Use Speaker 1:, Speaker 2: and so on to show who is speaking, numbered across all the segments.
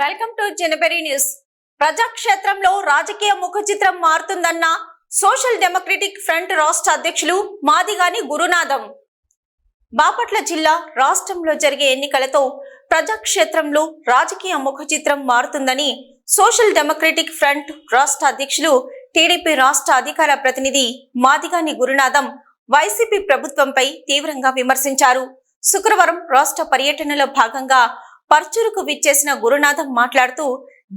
Speaker 1: Welcome to జనపరి news. ప్రజాక్షేత్రంలో రాజకీయ ముఖ చిత్రం మారుతుందన్న సోషల్ డెమోక్రటిక్ ఫ్రంట్ రాష్ట్ర అధ్యక్షులు మాదిగాని గురునాథం. బాపట్ల జిల్లా రాష్ట్రంలో జరిగే ఎన్నికలతో ప్రజాక్షేత్రంలో రాజకీయ ముఖ చిత్రం మారుతుందని సోషల్ డెమోక్రటిక్ ఫ్రంట్ రాష్ట్ర అధ్యక్షులు టీడీపీ రాష్ట్ర అధికార ప్రతినిధి మాదిగాని గురునాథం వైసీపీ ప్రభుత్వంపై తీవ్రంగా విమర్శించారు. శుక్రవారం రాష్ట్ర పర్యటనలో భాగంగా పర్చూరుకు విచ్చేసిన గురునాథం మాట్లాడుతూ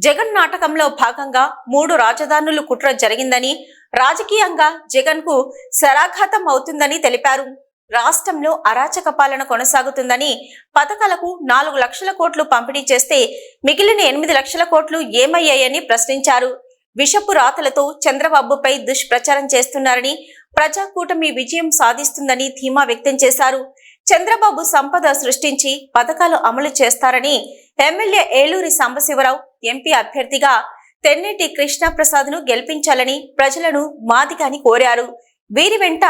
Speaker 1: జగన్ నాటకంలో భాగంగా మూడు రాజధానులు కుట్ర జరిగిందని రాజకీయంగా జగన్కు శరాఘాతం అవుతుందని తెలిపారు. రాష్ట్రంలో అరాచక పాలన కొనసాగుతుందని పథకాలకు నాలుగు లక్షల కోట్లు పంపిణీ చేస్తే మిగిలిన ఎనిమిది లక్షల కోట్లు ఏమయ్యాయని ప్రశ్నించారు. విషపు రాతలతో చంద్రబాబుపై దుష్ప్రచారం చేస్తున్నారని ప్రజాకూటమి విజయం సాధిస్తుందని ధీమా వ్యక్తం చేశారు. చంద్రబాబు సంపద సృష్టించి పథకాలు అమలు చేస్తారని ఎమ్మెల్యే ఏలూరి సాంబశివరావు ఎంపీ అభ్యర్థిగా తెన్నేటి కృష్ణప్రసాద్ను గెలిపించాలని ప్రజలను మాదిగాని కోరారు. వీరి వెంట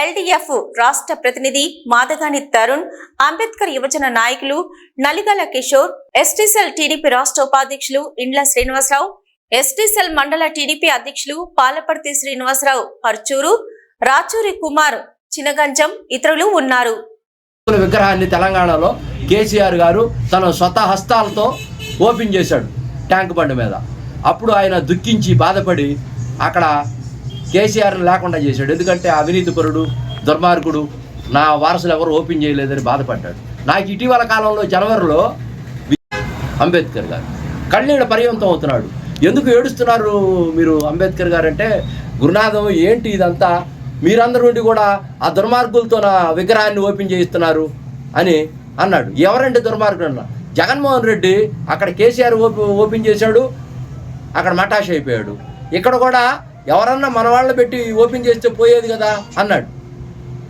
Speaker 1: ఎల్డీఎఫ్ రాష్ట్ర ప్రతినిధి మాదగాని తరుణ్ అంబేద్కర్ యువజన నాయకులు నలిగల కిషోర్ ఎస్టీసెల్ టీడీపీ రాష్ట్ర ఉపాధ్యక్షులు ఇండ్ల శ్రీనివాసరావు ఎస్టీసెల్ మండల టీడీపీ అధ్యక్షులు పాలపర్తి శ్రీనివాసరావు పర్చూరు రాచూరి కుమార్ చినగంజం ఇతరులు ఉన్నారు.
Speaker 2: విగ్రహాన్ని తెలంగాణలో కేసీఆర్ గారు తన స్వత హస్తాలతో ఓపెన్ చేశాడు ట్యాంక్ బండి మీద. అప్పుడు ఆయన దుఃఖించి బాధపడి అక్కడ కేసీఆర్ని లేకుండా చేశాడు. ఎందుకంటే అవినీతిపరుడు దుర్మార్గుడు నా వారసులు ఎవరు ఓపెన్ చేయలేదని బాధపడ్డాడు. నాకు ఇటీవల కాలంలో జనవరిలో అంబేద్కర్ గారు కళ్ళీళ్ళ పర్యంతం అవుతున్నాడు. ఎందుకు ఏడుస్తున్నారు మీరు అంబేద్కర్ గారు అంటే గురునాథం ఏంటి ఇదంతా? మీరందరూ ఉండి కూడా ఆ దుర్మార్గులతో నా విగ్రహాన్ని ఓపెన్ చేయిస్తున్నారు అని అన్నాడు. ఎవరండి దుర్మార్గుడు అన్న జగన్మోహన్ రెడ్డి అక్కడ కేసీఆర్ ఓపెన్ ఓపెన్ చేశాడు అక్కడ మటాష్ అయిపోయాడు. ఇక్కడ కూడా ఎవరన్నా మన వాళ్ళని పెట్టి ఓపెన్ చేస్తే పోయేది కదా అన్నాడు.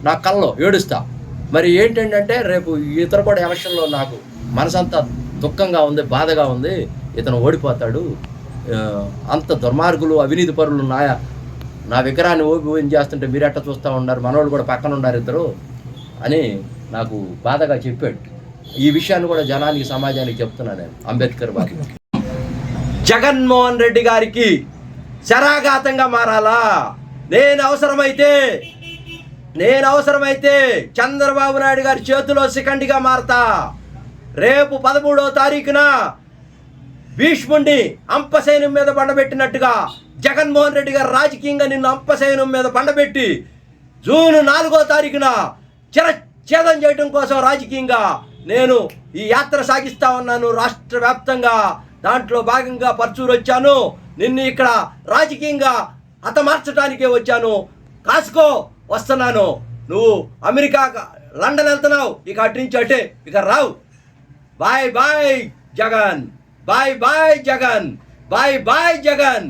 Speaker 2: నా కళ్ళలో ఏడుస్తా. మరి ఏంటంటే రేపు ఇతను కూడా ఎలక్షన్లో నాకు మనసంతా దుఃఖంగా ఉంది బాధగా ఉంది. ఇతను ఓడిపోతాడు. అంత దుర్మార్గులు అవినీతి పరులు నాయ నా విగ్రహాన్ని ఓపెన్ చేస్తుంటే మీరు ఎట్ట చూస్తూ ఉన్నారు? మనోళ్ళు కూడా పక్కన ఉన్నారు ఇద్దరు అని నాకు బాధగా చెప్పాడు. ఈ విషయాన్ని కూడా జనానికి సమాజానికి చెప్తున్నాను నేను. అంబేద్కర్ బాబు జగన్మోహన్ రెడ్డి గారికి శరాఘాతంగా మారాలా? నేను అవసరమైతే నేను అవసరమైతే చంద్రబాబు నాయుడు గారి చేతిలో సెకండ్గా మారతా? రేపు పదమూడో తారీఖున భీష్ముండి అంపశయనం మీద పండబెట్టినట్టుగా జగన్మోహన్ రెడ్డి గారు రాజకీయంగా నిన్ను అంపశయనం మీద పండబెట్టి జూన్ నాలుగో తారీఖున చిరఛేదం చేయడం కోసం రాజకీయంగా నేను ఈ యాత్ర సాగిస్తా ఉన్నాను. రాష్ట్ర వ్యాప్తంగా దాంట్లో భాగంగా పర్చూరు వచ్చాను. నిన్ను ఇక్కడ రాజకీయంగా హతమార్చడానికే వచ్చాను. కాసుకో వస్తున్నాను. నువ్వు అమెరికా లండన్ వెళ్తున్నావు. ఇక అటు నుంచి అటే. ఇక రావు. Bye bye Jagan. Bye bye Jagan bye bye Jagan